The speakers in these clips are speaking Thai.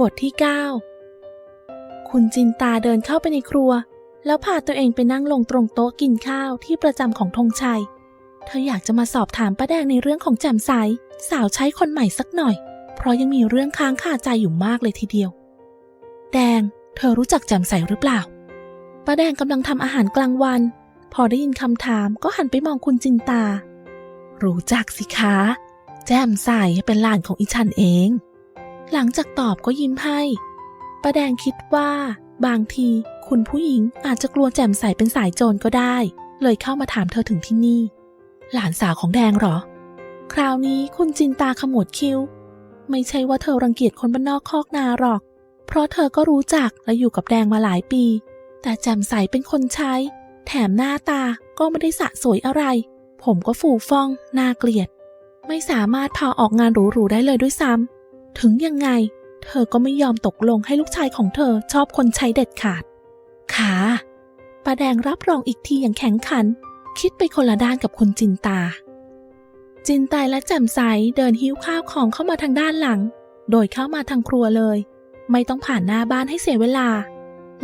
บทที่ 9 คุณจินตาเดินเข้าไปในครัว แล้วพาตัวเองไปนั่งลงตรงโต๊ะกินข้าวที่ประจำของธงชัย เธออยากจะมาสอบถามป้าแดงในเรื่องของแจ่มใสสาวใช้คนใหม่สักหน่อย เพราะยังมีเรื่องค้างคาใจอยู่มากเลยทีเดียว แดง เธอรู้จักแจ่มใสหรือเปล่าป้าแดงกำลังทำอาหารกลางวัน พอได้ยินคำถามก็หันไปมองคุณจินตา รู้จักสิคะ แจ่มใสเป็นหลานของอิชันเอง หลังจากตอบก็ยิ้มให้ป้าแดงคิดว่า บางทีคุณผู้หญิงอาจจะกลัวแจ่มใสเป็นสายโจรก็ได้ เลยเข้ามาถามเธอถึงที่นี่ หลานสาวของแดงเหรอ คราวนี้คุณจินตาขมวดคิ้ว ไม่ใช่ว่าเธอรังเกียจคนบ้านนอกคอกนาหรอก เพราะเธอก็รู้จักและอยู่กับแดงมาหลายปี แต่แจ่มใสเป็นคนใช้ แถมหน้าตาก็ไม่ได้สะสวยอะไร ผมก็ฟูฟ่องน่าเกลียด ไม่สามารถพาออกงานหรูๆได้เลยด้วยซ้ำ ถึงยังไง เธอก็ไม่ยอมตกลงให้ลูกชายของเธอชอบคนใช้เด็ดขาดขาป้าแดงรับรองอีกทีอย่างแข็งขัน คิดไปคนละด้านกับคุณจินตา จินตาและแจ่มใสเดินหิ้วข้าวของเข้ามาทางด้านหลัง โดยเข้ามาทางครัวเลย ไม่ต้องผ่านหน้าบ้านให้เสียเวลา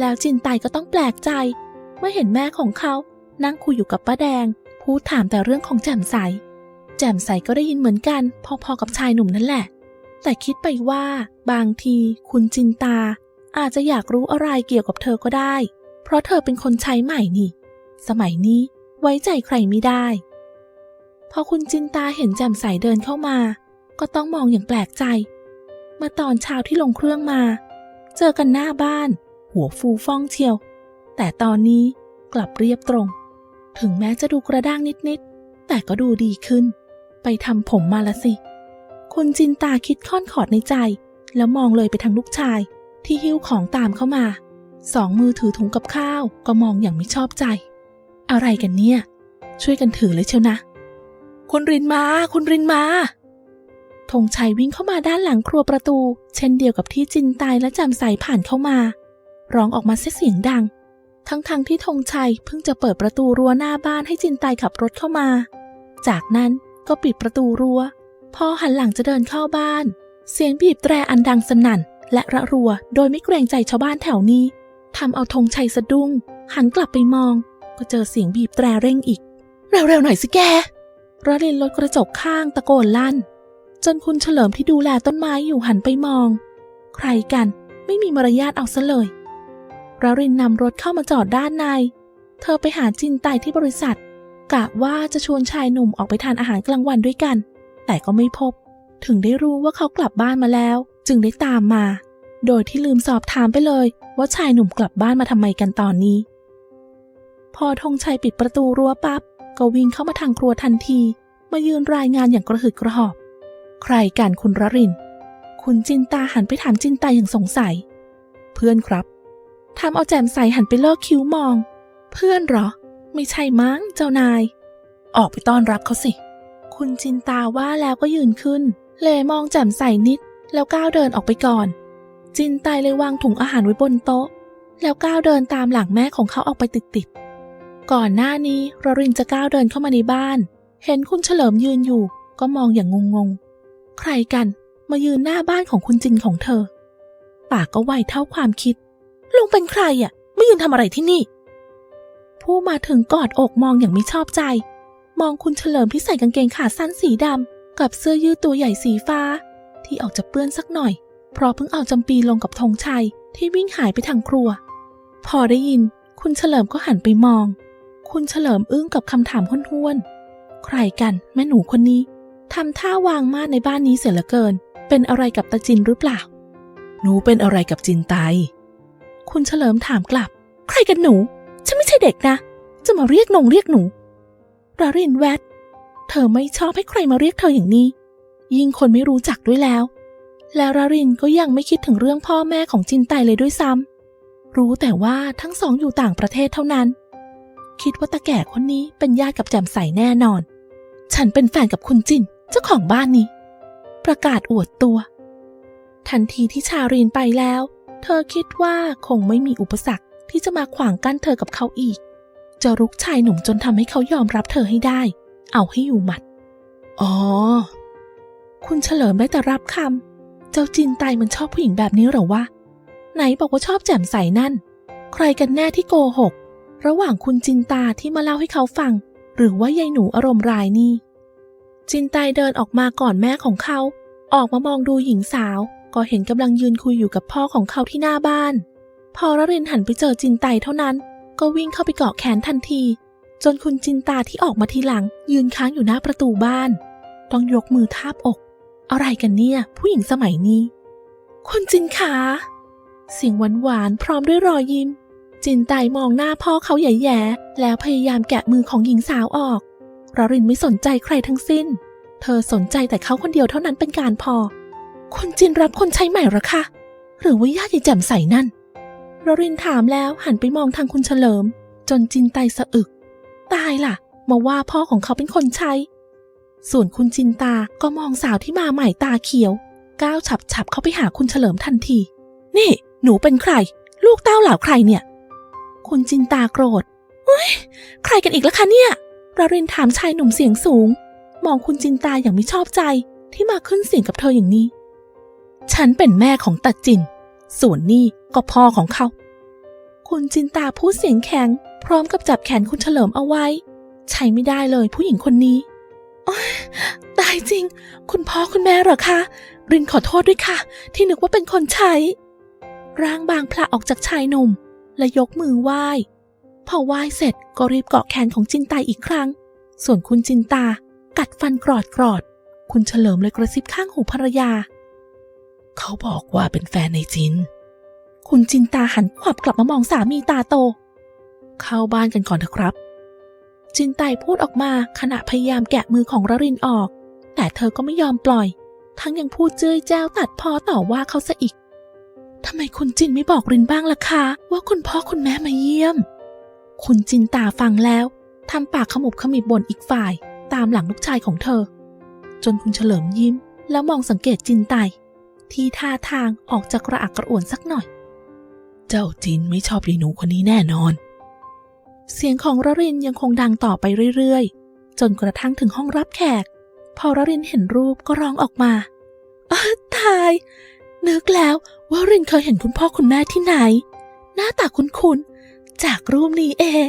แล้วจินตายก็ต้องแปลกใจ เมื่อเห็นแม่ของเขานั่งคุยอยู่กับป้าแดง พูดถามแต่เรื่องของแจ่มใส แจ่มใสก็ได้ยินเหมือนกัน พอๆกับชายหนุ่มนั่นแหละ แต่คิดไปว่า บางทีคุณจินตา อาจจะอยากรู้อะไรเกี่ยวกับเธอก็ได้ เพราะเธอเป็นคนใช้ใหม่นี่ สมัยนี้ไว้ใจใครไม่ได้ พอคุณจินตาเห็นแจ่มใสเดินเข้ามา ก็ต้องมองอย่างแปลกใจมื่อตอนเช้าที่ลงเครื่องมา เจอกันหน้าบ้าน หัวฟูฟ่องเชียว แต่ตอนนี้กลับเรียบตรง ถึงแม้จะดูกระด้างนิดๆแต่ก็ดูดีขึ้น ไปทำผมมาละสิ คุณจินตาคิดค่อนขอดในใจ แล้วมองเลยไปทางลูกชาย ที่หิ้วของตามเข้ามา สองมือถือถุงกับข้าวก็มองอย่างไม่ชอบใจ อะไรกันเนี่ย ช่วยกันถือเลยเชียวนะ คุณรินมา คุณรินมาธงชัยวิ่งเข้ามาด้านหลังครัวประตู เช่นเดียวกับที่จินตายและจำใสผ่านเข้ามา ร้องออกมาเสียงดัง ทั้งๆทที่ธงชัยเพิ่งจะเปิดประตูรั้วหน้าบ้านให้จินตายขับรถเข้ามา จากนั้นก็ปิดประตูรั้ว พอหันหลังจะเดินเข้าบ้าน เสียงบีบแตรอันดังสนั่น และระรัวโดยไม่เกรงใจชาวบ้านแถวนี้ทำเอาธงชัยสะดุ้ง หันกลับไปมอง ก็เจอเสียงบีบแตรเร่งอีก เร็วๆหน่อยสิแกระลินรถกระจกข้างตะโกนลั่น จนคุณเฉลิมที่ดูแลต้นไม้อยู่หันไปมอง ใครกันไม่มีมารยาทเอาซะเลยระรินนำรถเข้ามาจอดด้านใน เธอไปหาจินไตที่บริษัท กะว่าจะชวนชายหนุ่มออกไปทานอาหารกลางวันด้วยกัน แต่ก็ไม่พบ ถึงได้รู้ว่าเขากลับบ้านมาแล้ว จึงได้ตามมา โดยที่ลืมสอบถามไปเลย ว่าชายหนุ่มกลับบ้านมาทำไมกันตอนนี้ พอธงชัยปิดประตูรั้วปับ๊บก็วิ่งเข้ามาทางครัวทันที มายืนรายงานอย่างกระหืดกระหอบ ใครกันคุณรริน คุณจินตาหันไปถามจินตาอย่างสงสัย เพื่อนครับทำเอาแจ่มใสหันไปเลิกคิ้วมอง เพื่อนเหรอ ไม่ใช่มั้งเจ้านาย ออกไปต้อนรับเขาสิ คุณจินตาว่าแล้วก็ยืนขึ้น เลมองแจ่มใสนิด แล้วก้าวเดินออกไปก่อน จินตายเลยวางถุงอาหารไว้บนโต๊ะ แล้วก้าวเดินตามหลังแม่ของเขาออกไปติดๆ ก่อนหน้านี้รรินจะก้าวเดินเข้ามาในบ้าน เห็นคุณเฉลิมยืนอยู่ ก็มองอย่างงงๆ ใครกันมายืนหน้าบ้านของคุณจินของเธอ ปากก็ไวเท่าความคิด ลุงเป็นใครอะ ไม่ยืนทำอะไรที่นี่ ผู้มาถึงกอดอกมองอย่างไม่ชอบใจ มองคุณเฉลิมที่ใส่กางเกงขาสั้นสีดำกับเสื้อยืดตัวใหญ่สีฟ้า ที่ออกจะเปื้อนสักหน่อย เพราะเพิ่งเอาจำปีลงกับธงชัยที่วิ่งหายไปทางครัว พอได้ยิน คุณเฉลิมก็หันไปมอง คุณเฉลิมอึ้งกับคำถามห้วนๆใครกันแม่หนูคนนี้ทำท่าวางมาในบ้านนี้เสียเหลือเกิน เป็นอะไรกับตาจินหรือเปล่า หนูเป็นอะไรกับจินไตคุณเฉลิมถามกลับ ใครกันหนู ฉันไม่ใช่เด็กนะ จะมาเรียกนงเรียกหนู รารินแวดเธอไม่ชอบให้ใครมาเรียกเธออย่างนี้ ยิ่งคนไม่รู้จักด้วยแล้ว แล้วรารินก็ยังไม่คิดถึงเรื่องพ่อแม่ของจินไตเลยด้วยซ้ำรู้แต่ว่าทั้งสองอยู่ต่างประเทศเท่านั้น คิดว่าตาแก่คนนี้เป็นญาติกับแจ่มใสแน่นอน ฉันเป็นแฟนกับคุณจินเจ้าของบ้านนี้ ประกาศอวดตัว ทันทีที่ชารินไปแล้ว เธอคิดว่าคงไม่มีอุปสรรคที่จะมาขวางกั้นเธอกับเขาอีก จะรุกชายหนุ่มจนทำให้เขายอมรับเธอให้ได้ เอาให้อยู่หมัด อ๋อ คุณเฉลิมได้แต่รับคำ เจ้าจินไตมันชอบผู้หญิงแบบนี้หรอวะ ไหนบอกว่าชอบแจ่มใสนั่น ใครกันแน่ที่โกหก ระหว่างคุณจินตาที่มาเล่าให้เขาฟัง หรือว่ายายหนูอารมณ์ร้ายนี่ จินไตเดินออกมาก่อนแม่ของเขา ออกมามองดูหญิงสาว ก็เห็นกำลังยืนคุยอยู่กับพ่อของเขาที่หน้าบ้าน พอรรินหันไปเจอจินไตเท่านั้น ก็วิ่งเข้าไปเกาะแขนทันที จนคุณจินตาที่ออกมาทีหลัง ยืนค้างอยู่หน้าประตูบ้าน ต้องยกมือทาบอก อะไรกันเนี่ย ผู้หญิงสมัยนี้ คุณจินขาเสียงหวานหวานๆพร้อมด้วยรอยยิ้ม จินไตมองหน้าพ่อเขาใหญ่ๆแล้วพยายามแกะมือของหญิงสาวออกรรินไม่สนใจใครทั้งสิ้น เธอสนใจแต่เขาคนเดียวเท่านั้นเป็นการพอ คุณจินรับคนใช้ใหม่หรอคะ หรือว่าญาติแจ่มใสนั่น รรินถามแล้วหันไปมองทางคุณเฉลิม จนจินไตสะอึก ตายล่ะ มาว่าพ่อของเขาเป็นคนใช้ ส่วนคุณจินตาก็มองสาวที่มาใหม่ตาเขียว ก้าวฉับฉับๆเข้าไปหาคุณเฉลิมทันที นี่ หนูเป็นใคร ลูกเต้าเหล่าใครเนี่ย คุณจินตาโกรธเฮ้ยใครกันอีกล่ะคะเนี่ยรารินถามชายหนุ่มเสียงสูง มองคุณจินตาอย่างไม่ชอบใจที่มาขึ้นเสียงกับเธออย่างนี้ ฉันเป็นแม่ของตาจิน ส่วนนี่ก็พ่อของเขา คุณจินตาพูดเสียงแข็ง พร้อมกับจับแขนคุณเฉลิมเอาไว้ ใช้ไม่ได้เลยผู้หญิงคนนี้ตายจริง คุณพ่อคุณแม่เหรอคะ รินขอโทษด้วยค่ะ ที่นึกว่าเป็นคนใช้ ร่างบางพละออกจากชายหนุ่ม และยกมือไหว้ พอไหว้เสร็จก็รีบเกาะแขนของจินตาอีกครั้ง ส่วนคุณจินตา กัดฟันกรอดกรอด คุณเฉลิมเลยกระซิบข้างหูภรรยา เขาบอกว่าเป็นแฟนในจิน คุณจินตาหันขวับกลับมามองสามีตาโต เข้าบ้านกันก่อนเถอะครับ จินไตพูดออกมาขณะพยายามแกะมือของรรินออก แต่เธอก็ไม่ยอมปล่อย ทั้งยังพูดเจ้ยแจ้วตัดพอต่อว่าเขาซะอีกทำไมคุณจินไม่บอกรินบ้างล่ะคะว่าคุณพ่อคุณแม่มาเยี่ยม คุณจินตาฟังแล้วทำปากขมุบขมิบบ่นอีกฝ่าย ตามหลังลูกชายของเธอ จนคุณเฉลิมยิ้ม แล้วมองสังเกตจินไต ที่ท่าทางออกจากกระอักกระอ่วนสักหน่อย เจ้าจินไม่ชอบยายหนูคนนี้แน่นอน เสียงของรรินยังคงดังต่อไปเรื่อยๆ จนกระทั่งถึงห้องรับแขก พอรรินเห็นรูปก็ร้องออกมาอตาย นึกแล้วว่ารินเคยเห็นคุณพ่อคุณแม่ที่ไหน หน้าตาคุ้นๆ จากรูปนี้เอง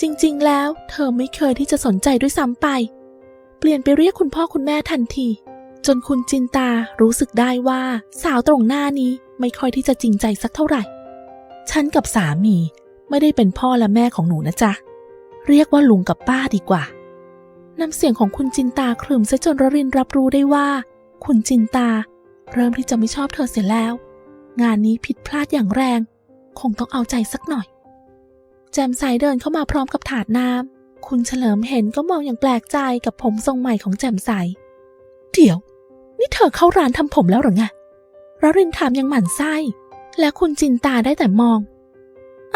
จริงๆ แล้วเธอไม่เคยที่จะสนใจด้วยซ้ำไป เปลี่ยนไปเรียกคุณพ่อคุณแม่ทันที จนคุณจินตารู้สึกได้ว่าสาวตรงหน้านี้ไม่ค่อยที่จะจริงใจสักเท่าไหร่ ฉันกับสามีไม่ได้เป็นพ่อและแม่ของหนูนะจ๊ะ เรียกว่าลุงกับป้าดีกว่า น้ำเสียงของคุณจินตาครึมซะจนรรินรับรู้ได้ว่า คุณจินตา เริ่มที่จะไม่ชอบเธอเสียแล้ว งานนี้ผิดพลาดอย่างแรง คงต้องเอาใจสักหน่อย แจมใสเดินเข้ามาพร้อมกับถาดน้ำคุณเฉลิมเห็นก็มองอย่างแปลกใจกับผมทรงใหม่ของแจมใส เดี๋ยว นี่เธอเข้าร้านทำผมแล้วหรอไงรรินถามยังหมั่นไส้ และคุณจินตาได้แต่มอง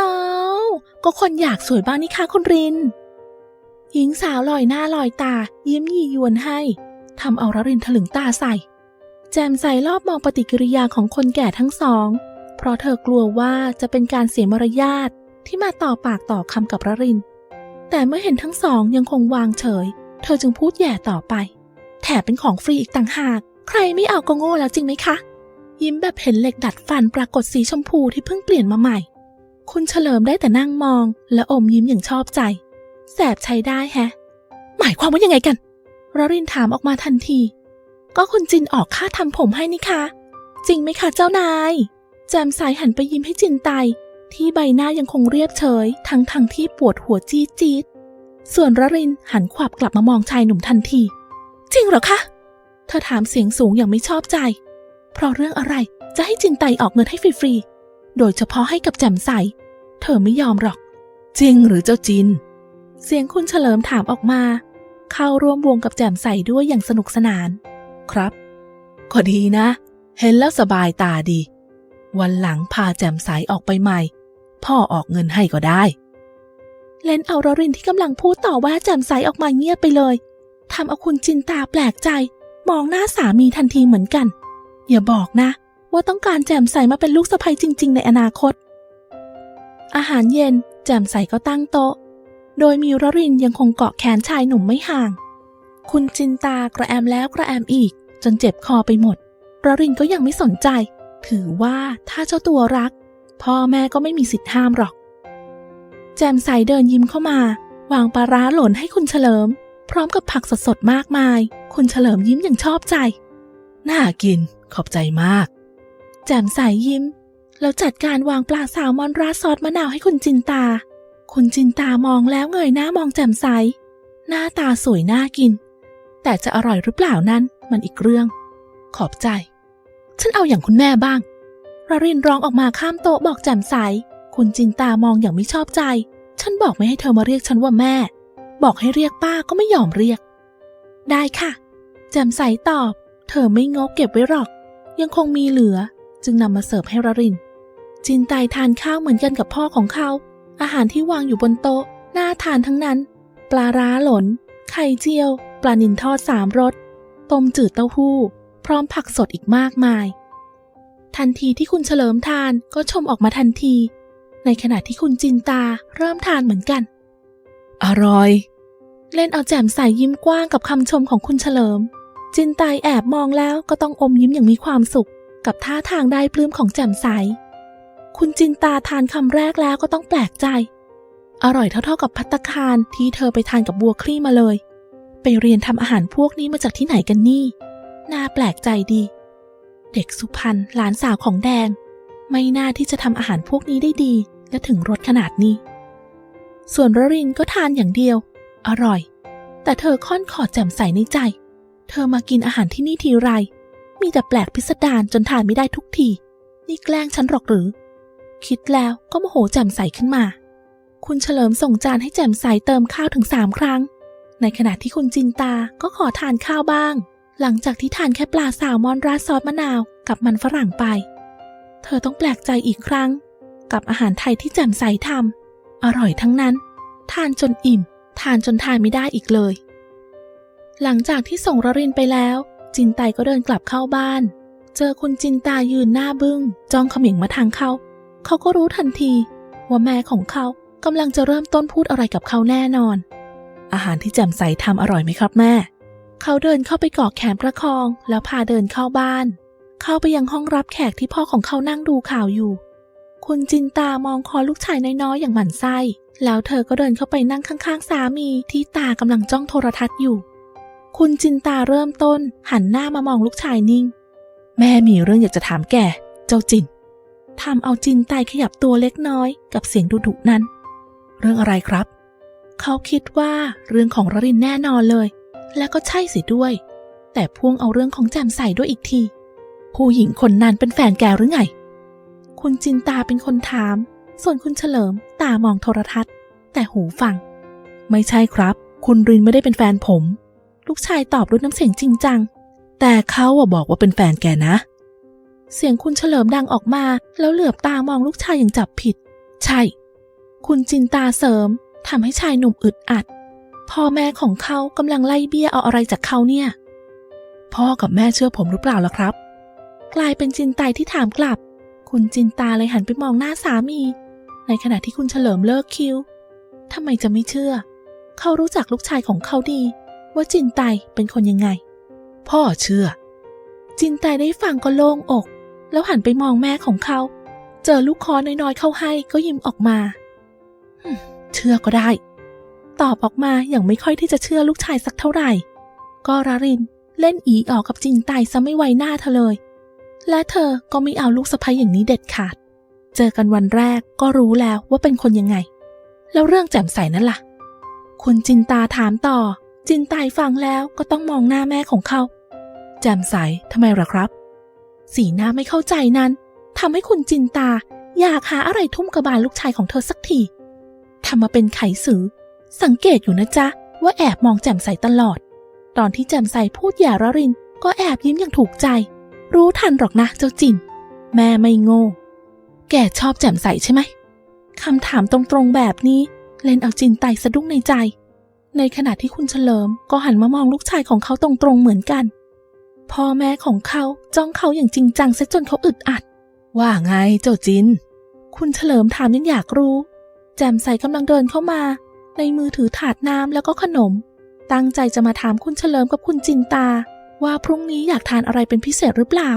อ้าวก็คนอยากสวยบ้างนี่คะคุณริน หญิงสาวลอยหน้าลอยตา ยิ้มยียวนให้ทำเอารรินถลึงตาใส่ แจมใส่รอบมองปฏิกิริยาของคนแก่ทั้งสอง เพราะเธอกลัวว่าจะเป็นการเสียมารยาทที่มาต่อปากต่อคำกับรริน แต่เมื่อเห็นทั้งสองยังคงวางเฉย เธอจึงพูดแย่ต่อไป แถมเป็นของฟรีอีกต่างหาก ใครไม่เอาก็โง่แล้วจริงไหมคะ ยิ้มแบบเห็นเหล็กดัดฟันปรากฏสีชมพูที่เพิ่งเปลี่ยนมาใหม่ คุณเฉลิมได้แต่นั่งมอง และอมยิ้มอย่างชอบใจ แสบใช้ได้แฮะ หมายความว่ายังไงกันรรินถามออกมาทันที ก็คุณจินออกค่าทำผมให้นี่คะ จริงไหมคะเจ้านาย แจมสายหันไปยิ้มให้จินไต ที่ใบหน้ายังคงเรียบเฉย ทั้งทั้งที่ปวดหัวจี๊ดจี๊ดส่วนรรินหันขวับกลับมามองชายหนุ่มทันที จริงเหรอคะ เธอถามเสียงสูงอย่างไม่ชอบใจ เพราะเรื่องอะไรจะให้จินไตออกเงินให้ฟรีๆ โดยเฉพาะให้กับแจ่มใส เธอไม่ยอมหรอก จริงหรือเจ้าจิน เสียงคุณเฉลิมถามออกมา เข้าร่วมวงกับแจ่มใสด้วยอย่างสนุกสนาน ครับ ก็ดีนะ เห็นแล้วสบายตาดี วันหลังพาแจ่มใสออกไปใหม่ พ่อออกเงินให้ก็ได้ เลนเอารรินที่กำลังพูดต่อว่าแจ่มใสออกมาเงียบไปเลย ทำเอาคุณจินตาแปลกใจ มองหน้าสามีทันทีเหมือนกัน อย่าบอกนะ ว่าต้องการแจ่มใสมาเป็นลูกสะใภ้จริง ๆ ในอนาคต อาหารเย็นแจ่มใสก็ตั้งโต๊ะ โดยมีรรินยังคงเกาะแขนชายหนุ่มไม่ห่าง คุณจินตากระแอมแล้วกระแอมอีก จนเจ็บคอไปหมดรรินก็ยังไม่สนใจ ถือว่าถ้าเจ้าตัวรัก พ่อแม่ก็ไม่มีสิทธิ์ห้ามหรอก แจมใสเดินยิ้มเข้ามาวางปลาร้าหล่นให้คุณเฉลิม พร้อมกับผักสดๆมากมาย คุณเฉลิมยิ้มอย่างชอบใจ น่ากิน ขอบใจมาก แจมใสยิ้ม แล้วจัดการวางปลาแซลมอนราซอสมะนาวให้คุณจินตา คุณจินตามองแล้วเงยหน้ามองแจ่มใส หน้าตาสวยน่ากิน แต่จะอร่อยหรือเปล่านั้นมันอีกเรื่อง ขอบใจ ฉันเอาอย่างคุณแม่บ้างระรินร้องออกมาข้ามโต๊ะบอกแจ่มใส คุณจินตามองอย่างไม่ชอบใจ ฉันบอกไม่ให้เธอมาเรียกฉันว่าแม่ บอกให้เรียกป้าก็ไม่ยอมเรียก ได้ค่ะ แจ่มใสตอบ เธอไม่งกเก็บไว้หรอก ยังคงมีเหลือ จึงนำมาเสิร์ฟให้ระริน จินไตทานข้าวเหมือนกันกับพ่อของเขา อาหารที่วางอยู่บนโต๊ะ น่าทานทั้งนั้น ปลาร้าหลน ไข่เจียว ปลานิลทอดสามรส ต้มจืดเต้าหู้ พร้อมผักสดอีกมากมาย ทันทีที่คุณเฉลิมทานก็ชมออกมาทันที ในขณะที่คุณจินตาเริ่มทานเหมือนกันอร่อย เล่นเอาแจ่มใสยิ้มกว้างกับคำชมของคุณเฉลิม จินตายแอบมองแล้วก็ต้องอมยิ้มอย่างมีความสุข กับท่าทางได้ปลื้มของแจ่มใส คุณจินตาทานคำแรกแล้วก็ต้องแปลกใจ อร่อยเท่าๆกับพัตคารที่เธอไปทานกับบัวคลี่มาเลย ไปเรียนทำอาหารพวกนี้มาจากที่ไหนกันนี่ น่าแปลกใจดี เด็กสุพรรณหลานสาวของแดง ไม่น่าที่จะทำอาหารพวกนี้ได้ดี และถึงรสขนาดนี้ ส่วนระรินก็ทานอย่างเดียว อร่อย แต่เธอค่อนขอดแจ่มใสในใจ เธอมากินอาหารที่นี่ทีไร มีแต่แปลกพิสดารจนทานไม่ได้ทุกที นี่แกล้งฉันหรอกหรือ คิดแล้วก็โมโหแจ่มใสขึ้นมา คุณเฉลิมส่งจานให้แจ่มใสเติมข้าวถึงสามครั้ง ในขณะที่คุณจินตาก็ขอทานข้าวบ้าง หลังจากที่ทานแค่ปลาแซลมอนราซอสมะนาวกับมันฝรั่งไป เธอต้องแปลกใจอีกครั้ง กับอาหารไทยที่แจ่มใสทำอร่อยทั้งนั้น ทานจนอิ่ม ทานจนทานไม่ได้อีกเลย หลังจากที่ส่งรรินไปแล้ว จินไตก็เดินกลับเข้าบ้าน เจอคุณจินตายืนหน้าบึง้งจ้องเขมิงมาทางเขา เขาก็รู้ทันที ว่าแม่ของเขากำลังจะเริ่มต้นพูดอะไรกับเขาแน่นอน อาหารที่แจ่มใสทำอร่อยไหมครับแม่ เขาเดินเข้าไปกอดแขนประคองแล้วพาเดินเข้าบ้าน เข้าไปยังห้องรับแขกที่พ่อของเขานั่งดูข่าวอยู่ คุณจินตามองคอลูกชายน้อยๆอย่างหมั่นไส้ แล้วเธอก็เดินเข้าไปนั่งข้างๆ สามีที่ตากำลังจ้องโทรทัศน์อยู่ คุณจินตาเริ่มต้นหันหน้ามามองลูกชายนิ่ง แม่มีเรื่องอยากจะถามแกเจ้าจินทำเอาจินไตขยับตัวเล็กน้อยกับเสียงดุๆนั้น เรื่องอะไรครับ เขาคิดว่าเรื่องของรรินแน่นอนเลย และก็ใช่สิด้วย แต่พ่วงเอาเรื่องของแจมใส่ด้วยอีกที ผู้หญิงคนนั้นเป็นแฟนแกหรือไง คุณจินตาเป็นคนถาม ส่วนคุณเฉลิมตามองโทรทัศน์ แต่หูฟัง ไม่ใช่ครับ คุณรินไม่ได้เป็นแฟนผม ลูกชายตอบด้วยน้ำเสียงจริงจัง แต่เขาอะบอกว่าเป็นแฟนแกนะ เสียงคุณเฉลิมดังออกมา แล้วเหลือบตามองลูกชายอย่างจับผิด ใช่ คุณจินตาเสริมทำให้ชายหนุ่มอึดอัด พ่อแม่ของเขากำลังไล่เบี้ยเอาอะไรจากเขาเนี่ย พ่อกับแม่เชื่อผมหรือเปล่าล่ะครับ กลายเป็นจินไตที่ถามกลับ คุณจินตาเลยหันไปมองหน้าสามี ในขณะที่คุณเฉลิมเลิกคิวทำไมจะไม่เชื่อ เขารู้จักลูกชายของเขาดี ว่าจินไตเป็นคนยังไง พ่อเชื่อ จินไตได้ฟังก็โล่งอก แล้วหันไปมองแม่ของเขา เจอลูกคอน้อยๆเข้าให้ก็ยิ้มออกมาเชื่อก็ได้ ตอบออกมาอย่างไม่ค่อยที่จะเชื่อลูกชายสักเท่าไหร่ ก็รารินเล่นอีออกกับจินไตซะไม่ไวหน้าเธอเลย และเธอก็ไม่เอาลูกสะใภ้อย่างนี้เด็ดขาด เจอกันวันแรกก็รู้แล้วว่าเป็นคนยังไง แล้วเรื่องแจ่มใสนั่นล่ะ คุณจินตาถามต่อ จินไตฟังแล้วก็ต้องมองหน้าแม่ของเขา แจ่มใสทำไมล่ะครับ สีหน้าไม่เข้าใจนั้นทำให้คุณจินตาอยากหาอะไรทุ่มกระบาลลูกชายของเธอสักทีทำมาเป็นไขสือ สังเกตอยู่นะจ๊ะ ว่าแอบมองแจ่มใสตลอด ตอนที่แจ่มใสพูดหย่าระริน ก็แอบยิ้มอย่างถูกใจ รู้ทันหรอกนะเจ้าจิน แม่ไม่โง่ แกชอบแจ่มใสใช่ไหมคำถามตรงๆแบบนี้ เล่นเอาจินไตสะดุ้งในใจ ในขณะที่คุณเฉลิมก็หันมามองลูกชายของเขาตรงๆเหมือนกัน พ่อแม่ของเขาจ้องเขาอย่างจริงจังซะจนเขาอึดอัด ว่าไงเจ้าจิน คุณเฉลิมถามยังอยากรู้ แจ่มใสกำลังเดินเข้ามา ในมือถือถาดน้ำแล้วก็ขนม ตั้งใจจะมาถามคุณเฉลิมกับคุณจินตา ว่าพรุ่งนี้อยากทานอะไรเป็นพิเศษหรือเปล่า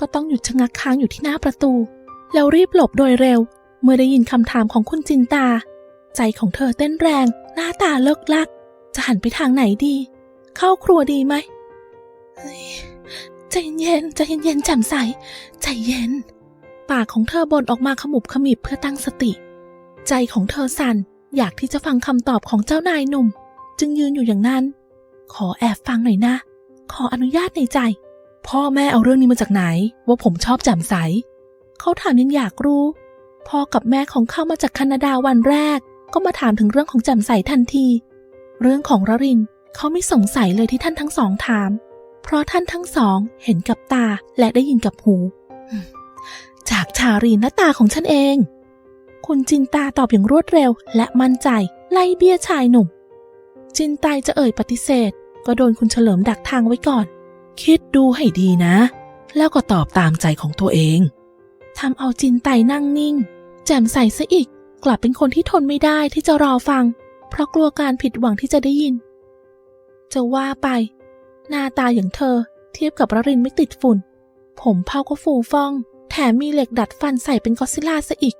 ก็ต้องหยุดชะงักค้างอยู่ที่หน้าประตู แล้วรีบหลบโดยเร็ว เมื่อได้ยินคำถามของคุณจินตา ใจของเธอเต้นแรง หน้าตาเลิกลัก จะหันไปทางไหนดี เข้าครัวดีไหมใจเย็นใจเย็นๆแจ่มใส ใจเย็น ปากของเธอบ่นออกมาขมุบขมิบเพื่อตั้งสติ ใจของเธอสั่นอยากที่จะฟังคำตอบของเจ้านายหนุ่ม จึงยืนอยู่อย่างนั้น ขอแอบฟังหน่อยนะ ขออนุญาตในใจ พ่อแม่เอาเรื่องนี้มาจากไหน ว่าผมชอบแจ่มใส เขาถามยังอยากรู้พ่อกับแม่ของเขามาจากแคนาดาวันแรก ก็มาถามถึงเรื่องของแจ่มใสทันที เรื่องของรรินเขาไม่สงสัยเลยที่ท่านทั้งสองถาม เพราะท่านทั้งสองเห็นกับตาและได้ยินกับหู จากชารีนและตาของฉันเอง คุณจินตาตอบอย่างรวดเร็ว และมั่นใจไล่เบี้ยชายหนุ่ม จินตาจะเอ่ยปฏิเสธ ก็โดนคุณเฉลิมดักทางไว้ก่อน คิดดูให้ดีนะ แล้วก็ตอบตามใจของตัวเอง ทำเอาจินไตนั่งนิ่ง แจ่มใสซะอีก กลับเป็นคนที่ทนไม่ได้ที่จะรอฟัง เพราะกลัวการผิดหวังที่จะได้ยิน จะว่าไป หน้าตาอย่างเธอเทียบกับรรินไม่ติดฝุ่น ผมเผาก็ฟูฟ่อง แถมมีเหล็กดัดฟันใส่เป็นก็อดซิลล่าซะอีก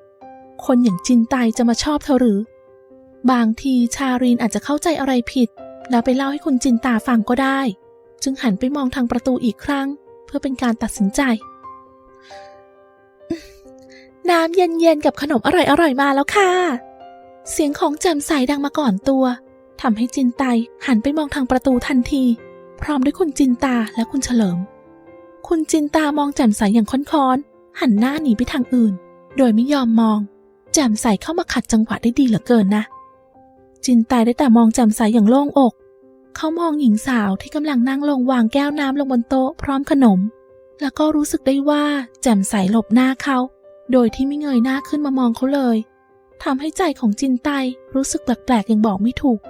คนอย่างจินไตจะมาชอบเธอหรือ บางทีชารีนอาจจะเข้าใจอะไรผิด แล้วไปเล่าให้คุณจินตาฟังก็ได้ จึงหันไปมองทางประตูอีกครั้ง เพื่อเป็นการตัดสินใจ น้ำเย็นๆกับขนมอร่อยๆมาแล้วค่ะ เสียงของแจ่มใสดังมาก่อนตัวทำให้จินไตหันไปมองทางประตูทันที พร้อมด้วยคุณจินตาและคุณเฉลิม คุณจินตามองแจ่มใสอย่างค้อนๆหันหน้าหนีไปทางอื่น โดยไม่ยอมมอง แจ่มใสเข้ามาขัดจังหวะได้ดีเหลือเกินนะ จินไตได้แต่มองแจ่มใสอย่างโล่งอก เขามองหญิงสาวที่กำลังนั่งลงวางแก้วน้ำลงบนโต๊ะพร้อมขนม แล้วก็รู้สึกได้ว่าแจ่มใสหลบหน้าเขา โดยที่ไม่เงยหน้าขึ้นมามองเขาเลยทำให้ใจของจินไตรู้สึกแปลกๆยังบอกไม่ถูก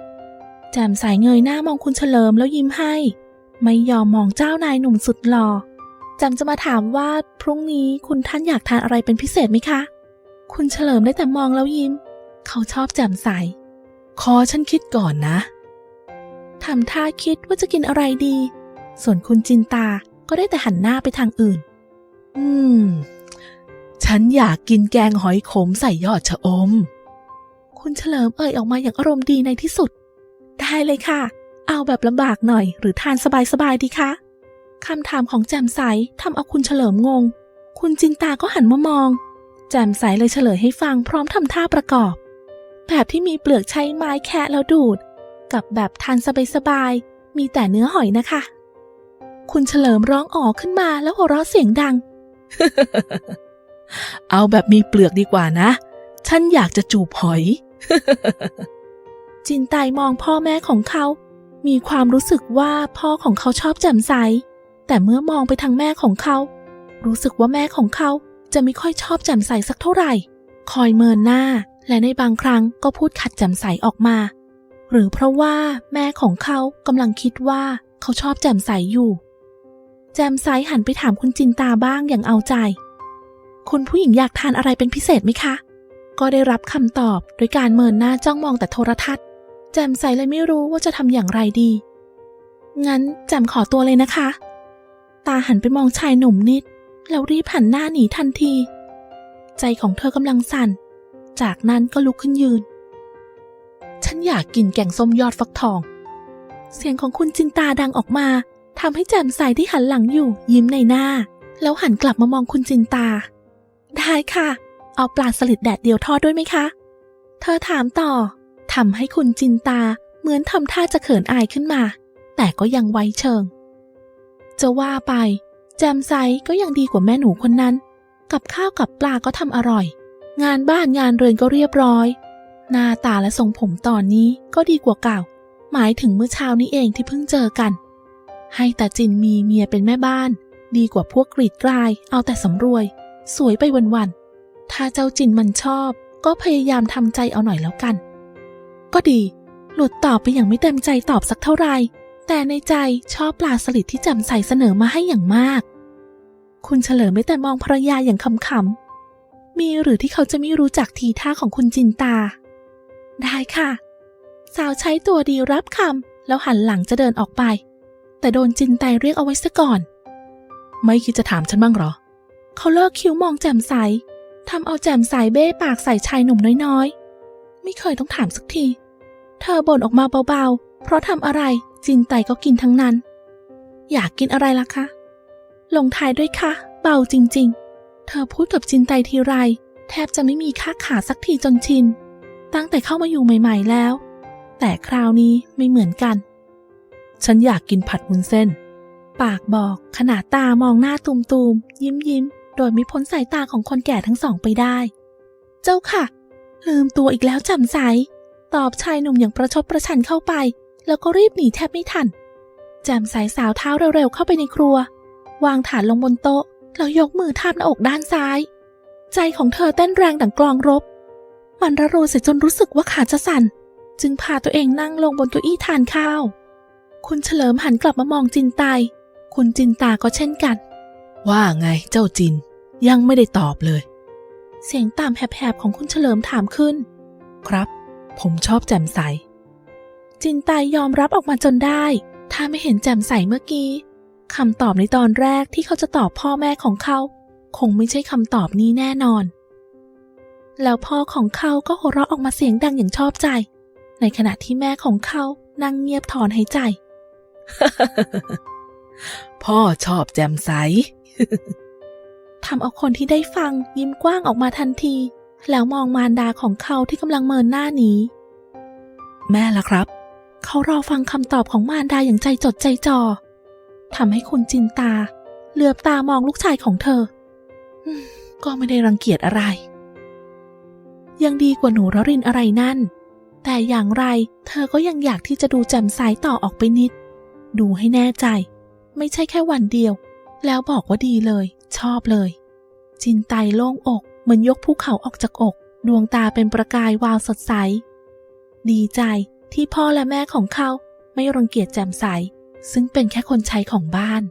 แจ่มใสเงยหน้ามองคุณเฉลิมแล้วยิ้มให้ ไม่ยอมมองเจ้านายหนุ่มสุดหล่อแจำจะมาถามว่าพรุ่งนี้คุณท่านอยากทานอะไรเป็นพิเศษไหมคะ คุณเฉลิมได้แต่มองแล้วยิ้ม เขาชอบแจ่มใสขอฉันคิดก่อนนะทำท่าคิดว่าจะกินอะไรดี ส่วนคุณจินตาก็ได้แต่หันหน้าไปทางอื่น อืม ฉันอยากกินแกงหอยขมใส่ยอดชะอม คุณเฉลิมเอ่ยออกมาอย่างอารมณ์ดีในที่สุด ได้เลยค่ะ เอาแบบลำบากหน่อย หรือทานสบายๆดีคะคำถามของแจ่มใสทำเอาคุณเฉลิมงง คุณจินตาก็หันมามอง แจ่มใสเลยเฉลยให้ฟังพร้อมทำท่าประกอบ แบบที่มีเปลือกใช้ไม้แคะแล้วดูด กับแบบทานสบายๆมีแต่เนื้อหอยนะคะ คุณเฉลิมร้องอ๋อขึ้นมาแล้วหัวเราะเสียงดัง เอาแบบมีเปลือกดีกว่านะ ฉันอยากจะจูบหอย จินไตมองพ่อแม่ของเขา มีความรู้สึกว่าพ่อของเขาชอบแจ่มใส แต่เมื่อมองไปทางแม่ของเขา รู้สึกว่าแม่ของเขาจะไม่ค่อยชอบแจ่มใสสักเท่าไหร่ คอยเมินหน้า และในบางครั้งก็พูดขัดแจ่มใสออกมา หรือเพราะว่าแม่ของเขากำลังคิดว่าเขาชอบแจ่มใสอยู่ แจ่มใสหันไปถามคุณจินตาบ้างอย่างเอาใจ คุณผู้หญิงอยากทานอะไรเป็นพิเศษไหมคะ ก็ได้รับคำตอบโดยการเมินหน้าจ้องมองแต่โทรทัศน์ แจมใสเลยไม่รู้ว่าจะทำอย่างไรดี งั้นแจมขอตัวเลยนะคะ ตาหันไปมองชายหนุ่มนิด แล้วรีบหันหน้าหนีทันที ใจของเธอกำลังสั่น จากนั้นก็ลุกขึ้นยืน ฉันอยากกินแกงส้มยอดฟักทอง เสียงของคุณจินตาดังออกมาทำให้แจมใสที่หันหลังอยู่ยิ้มในหน้า แล้วหันกลับมามองคุณจินตา ได้ค่ะ เอาปลาสลิดแดดเดียวทอดด้วยไหมคะ เธอถามต่อทำให้คุณจินตาเหมือนทำท่าจะเขินอายขึ้นมา แต่ก็ยังไว้เชิง จะว่าไป แจมไซก็ยังดีกว่าแม่หนูคนนั้น กับข้าวกับปลาก็ทำอร่อย งานบ้านงานเรือนก็เรียบร้อย หน้าตาและทรงผมตอนนี้ก็ดีกว่าเก่า หมายถึงเมื่อเช้านี้เองที่เพิ่งเจอกัน ให้แต่จินมีเมียเป็นแม่บ้าน ดีกว่าพวกกรีดกลายเอาแต่สำรวย สวยไปวันๆ ถ้าเจ้าจินมันชอบ ก็พยายามทำใจเอาหน่อยแล้วกัน ก็ดี หลุดตอบไปอย่างไม่เต็มใจตอบสักเท่าไหร่ แต่ในใจชอบปลาสลิดที่จำใสเสนอมาให้อย่างมาก คุณเฉลิมไม่แต่มองภรรยาอย่างคำๆมีหรือที่เขาจะไม่รู้จักทีท่าของคุณจินตา ได้ค่ะ สาวใช้ตัวดีรับคำแล้วหันหลังจะเดินออกไป แต่โดนจินไตเรียกเอาไว้ซะก่อน ไม่คิดจะถามฉันบ้างหรอ เขาเลิกคิ้วมองแจ่มใสทำเอาแจ่มใสเบ้ปากใส่ชายหนุ่มน้อยๆ ไม่เคยต้องถามสักที เธอบ่นออกมาเบาๆ เพราะทำอะไรจินไตก็กินทั้งนั้น อยากกินอะไรล่ะคะ ลงท้ายด้วยค่ะเบาจริงๆ เธอพูดกับจินไตทีไร แทบจะไม่มีค่าขาสักทีจนชิน ตั้งแต่เข้ามาอยู่ใหม่ๆแล้ว แต่คราวนี้ไม่เหมือนกัน ฉันอยากกินผัดวุ้นเส้น ปากบอกขนาดตามองหน้าตูมๆ ยิ้มยิ้มๆ โดยไม่พ้นสายตาของคนแก่ทั้งสองไปได้ เจ้าค่ะ ลืมตัวอีกแล้วจำใส ตอบชายหนุ่มอย่างประชดประชันเข้าไป แล้วก็รีบหนีแทบไม่ทันแจมใสสาวเท้าเร็วๆเข้าไปในครัว วางฐานลงบนโต๊ะ แล้วยกมือทาบหน้าอกด้านซ้าย ใจของเธอเต้นแรงดังกลองรบ มันระโรยเสียจนรู้สึกว่าขาจะสั่น จึงพาตัวเองนั่งลงบนเก้าอี้ทานข้าว คุณเฉลิมหันกลับมามองจินไต คุณจินตาก็เช่นกัน ว่าไงเจ้าจิน ยังไม่ได้ตอบเลย เสียงต่ำแหบๆของคุณเฉลิมถามขึ้น ครับ ผมชอบแจ่มใส จินไตยอมรับออกมาจนได้ ถ้าไม่เห็นแจ่มใสเมื่อกี้คำตอบในตอนแรกที่เขาจะตอบพ่อแม่ของเขา คงไม่ใช่คำตอบนี้แน่นอน แล้วพ่อของเขาก็หัวเราะออกมาเสียงดังอย่างชอบใจ ในขณะที่แม่ของเขานั่งเงียบถอนหายใจ พ่อชอบแจ่มใส ทำเอาคนที่ได้ฟังยิ้มกว้างออกมาทันที แล้วมองมารดาของเขาที่กำลังเมินหน้านี้ แม่ล่ะครับ เขารอฟังคำตอบของมารดาอย่างใจจดใจจ่อทำให้คุณจินตา เหลือบตามองลูกชายของเธอก็ไม่ได้รังเกียจอะไร ยังดีกว่าหนูรรินอะไรนั่น แต่อย่างไรเธอก็ยังอยากที่จะดูแจ่มใสต่อออกไปนิด ดูให้แน่ใจ ไม่ใช่แค่วันเดียว แล้วบอกว่าดีเลย ชอบเลย จินไตโล่งอก เหมือนยกภูเขาออกจากอก ดวงตาเป็นประกายวาวสดใส ดีใจที่พ่อและแม่ของเขาไม่รังเกียจแจ่มใส ซึ่งเป็นแค่คนใช้ของบ้าน